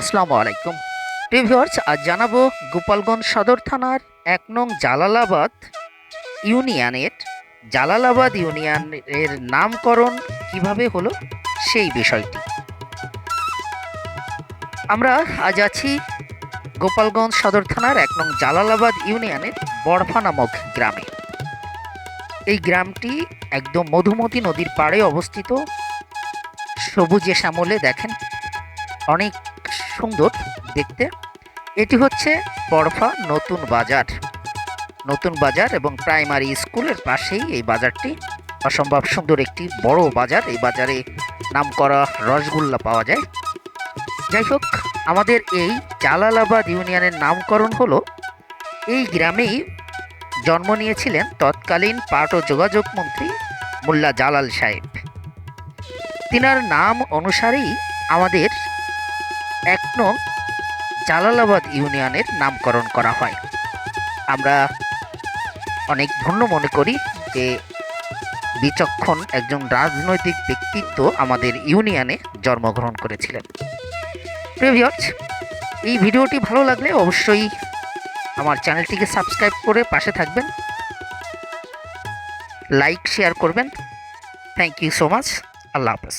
আসসালামু আলাইকুম। প্রিভিউয়ার্স আজ জানাব গোপালগঞ্জ সদর থানার এক নং জালালাবাদ ইউনিয়নের জালালাবাদ ইউনিয়নের নামকরণ কীভাবে হলো সেই বিষয়টি। আমরা আজ আছি গোপালগঞ্জ সদর থানার এক নং জালালাবাদ ইউনিয়নের বড়ফা নামক গ্রামে। এই গ্রামটি একদম মধুমতি নদীর পাড়ে অবস্থিত। সবুজে শ্যামলে দেখেন, অনেক সুন্দর দেখতে। এটি হচ্ছে বড়ফা নতুন বাজার। নতুন বাজার এবং প্রাইমারি স্কুলের পাশেই এই বাজারটি। অসম্ভব সুন্দর একটি বড় বাজার। এই বাজারে নামকরা রসগোল্লা পাওয়া যায়। যাই হোক, আমাদের এই জালালাবাদ ইউনিয়নের নামকরণ হলো। এই গ্রামেই জন্ম নিয়েছিলেন তৎকালীন পাট ও যোগাযোগ মন্ত্রী মোল্লা জালাল সাহেব। তিনার নাম অনুসারেই আমাদের এক নং জালালাবাদ ইউনিয়নের নামকরণ করা হয়। আমরা অনেক ধন্য মনে করি যে বিচক্ষণ একজন রাজনৈতিক ব্যক্তিত্ব আমাদের ইউনিয়নে জন্মগ্রহণ করেছিলেন। প্রিভিয়র্স এই ভিডিওটি ভালো লাগলে অবশ্যই আমার চ্যানেলটিকে সাবস্ক্রাইব করে পাশে থাকবেন। লাইক, শেয়ার করবেন। থ্যাংক ইউ সো মাচ আল্লাহ হাফেজ।